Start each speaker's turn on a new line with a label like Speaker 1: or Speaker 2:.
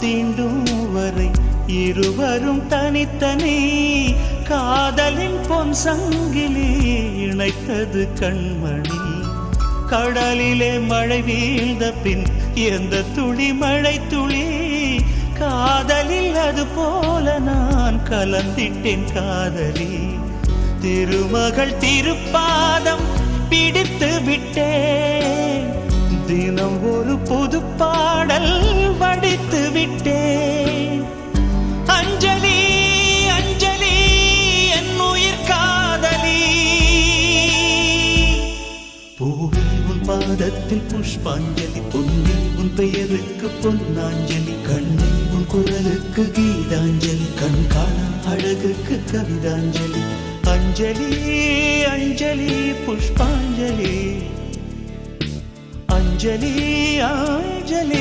Speaker 1: தீண்டும் வரை இருவரும் தனித்தனி. காதலின் பொன் சங்கிலி இணைத்தது கண்மணி. கடலிலே மழை வீழ்ந்த பின் எந்த துளி மழை துளி? காதலில் அது போல நான் கலந்திட்டேன் காதலி. திருமகள் திருப்பாதம் பிடித்து விட்டேன். தினம் ஒரு புது பாடல் அடித்து விட்டேன். அஞ்சலி அஞ்சலி என் உயிர் காதலி. பூவே உன் பாதத்தில் புஷ்பாஞ்சலி பொன்னே உன் பெயருக்கு பொன்னாஞ்சலி கண்ணே உன் குரலுக்கு கீதாஞ்சலி கண் காணா அழகுக்கு கவிதாஞ்சலி. அஞ்சலி அஞ்சலி புஷ்பாஞ்சலி. அஞ்சலி அஞ்சலி